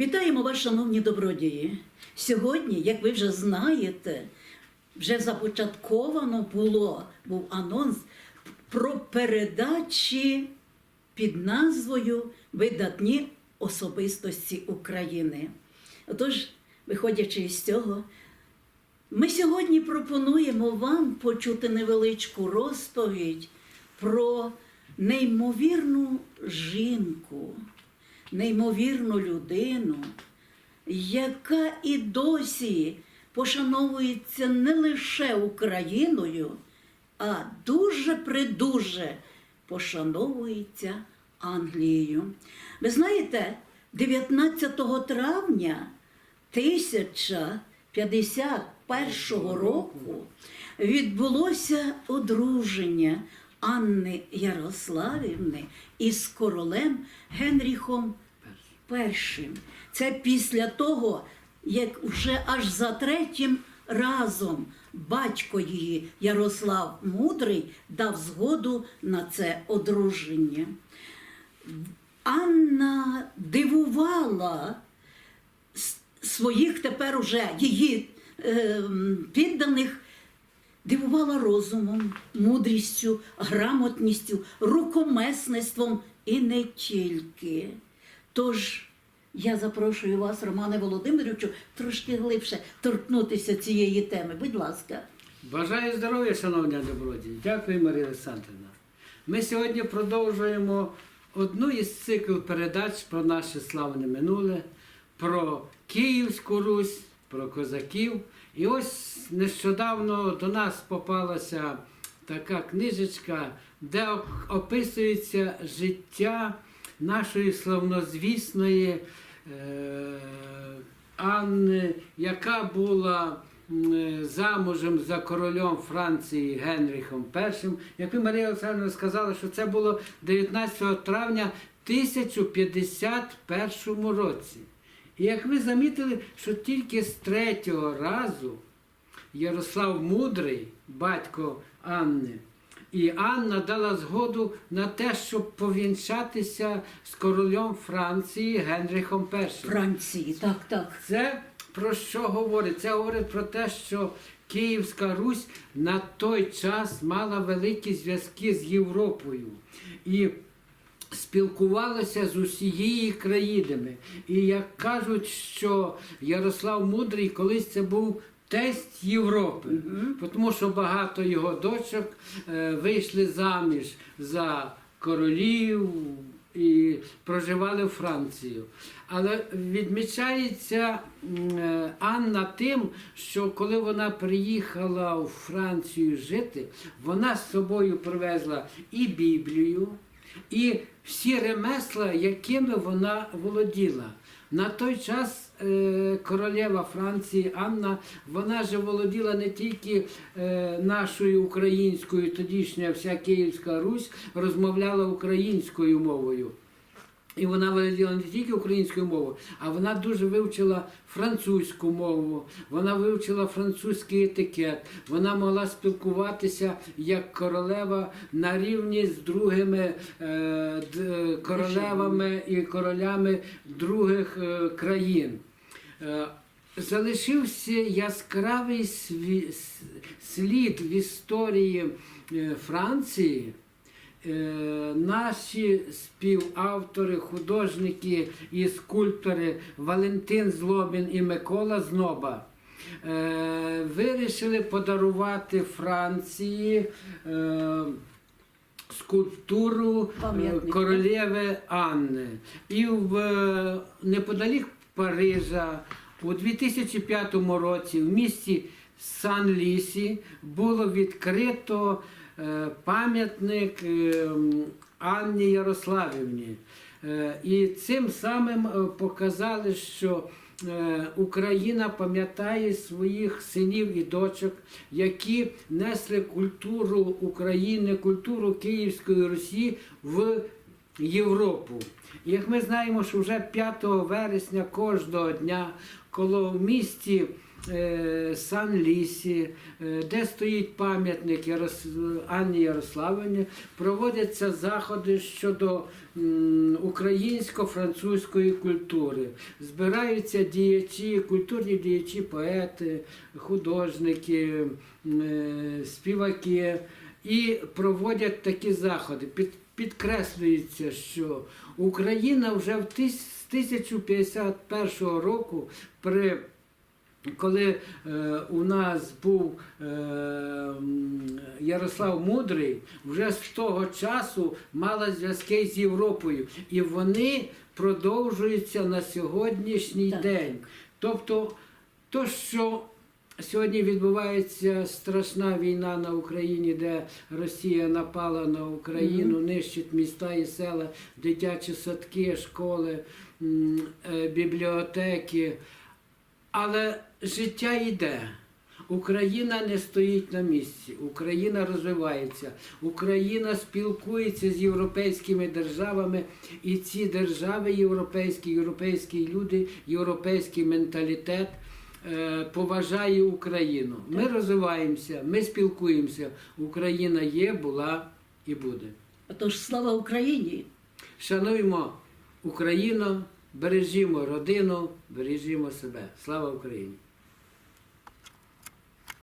Вітаємо вас, шановні добродії. Сьогодні, як ви вже знаєте, вже започатковано було, був анонс про передачі під назвою Видатні особистості України. Отож, виходячи із цього, ми сьогодні пропонуємо вам почути невеличку розповідь про неймовірну жінку, неймовірну людину, яка і досі пошановується не лише Україною, а дуже придуже пошановується Англією. Ви знаєте, 19 травня 1051 року відбулося одруження Анни Ярославівни із королем Генріхом І. Це після того, як вже аж за третім разом батько її Ярослав Мудрий дав згоду на це одруження. Анна дивувала своїх тепер уже її е, підданих, дивувала розумом, мудрістю, грамотністю, рукомесництвом і не тільки. Тож я запрошую вас, Романе Володимировичу, трошки глибше торкнутися цієї теми. Будь ласка. Бажаю здоров'я, шановні добродії. Дякую, Марія Олександрівна. Ми сьогодні продовжуємо одну із цикл передач про наше славне минуле, про Київську Русь, про козаків. І ось нещодавно до нас попалася така книжечка, де описується життя нашої славнозвісної е, Анни, яка була е, замужем за королем Франції Генріхом І. Як Марія Олександровна сказала, що це було 19 травня 1051 році. І як ви замітили, що тільки з третього разу Ярослав Мудрий, батько Анни, і Анна дала згоду на те, щоб повінчатися з королем Франції Генріхом І. Франції, так, так. Це про що говорить? Це говорить про те, що Київська Русь на той час мала великі зв'язки з Європою і спілкувалася з усією країнами. І як кажуть, що Ярослав Мудрий колись це був тесть Європи, тому що багато його дочок е, вийшли заміж за королів і проживали в Францію. Але відмічається е, Анна тим, що коли вона приїхала у Францію жити, вона з собою привезла і Біблію, і всі ремесла, якими вона володіла. На той час е, королева Франції Анна, вона же володіла не тільки е, нашою українською, тодішня вся Київська Русь розмовляла українською мовою. І вона володіла не тільки українською мовою, а вона дуже вивчила французьку мову, вона вивчила французький етикет, вона могла спілкуватися як королева на рівні з другими е, д- королевами і королями других е, країн. Е, Залишився яскравий слід в історії е, Франції. Е, Наші співавтори, художники і скульптори Валентин Злобін і Микола Зноба е, вирішили подарувати Франції е, скульптуру королеви Анни. І в неподалік Парижа у 2005 році в місті Сан-Лісі було відкрито е, пам'ятник е, Анні Ярославівні. Е, І цим самим показали, що Україна пам'ятає своїх синів і дочок, які несли культуру України, культуру Київської Русі в Європу. Як ми знаємо, що вже 5 вересня кожного дня коло в місті е, Сан-Лісі, е, де стоїть пам'ятник Ярос... Анні Ярославівні, проводяться заходи щодо українсько-французької культури. Збираються діячі, культурні діячі, поети, художники, е, співаки і проводять такі заходи. Підкреслюється, що Україна вже з 1051 року при коли е, у нас був е, Ярослав Мудрий, вже з того часу мала зв'язки з Європою, і вони продовжуються на сьогоднішній Так. день. Тобто, то, що сьогодні відбувається страшна війна на Україні, де Росія напала на Україну, нищить міста і села, дитячі садки, школи, е, бібліотеки. Але життя йде. Україна не стоїть на місці, Україна розвивається, Україна спілкується з європейськими державами, і ці держави європейські, європейські люди, європейський менталітет е, поважає Україну. Ми розвиваємося, ми спілкуємося. Україна є, була і буде. Отож, слава Україні! Шануймо Україну, бережімо родину, бережімо себе. Слава Україні!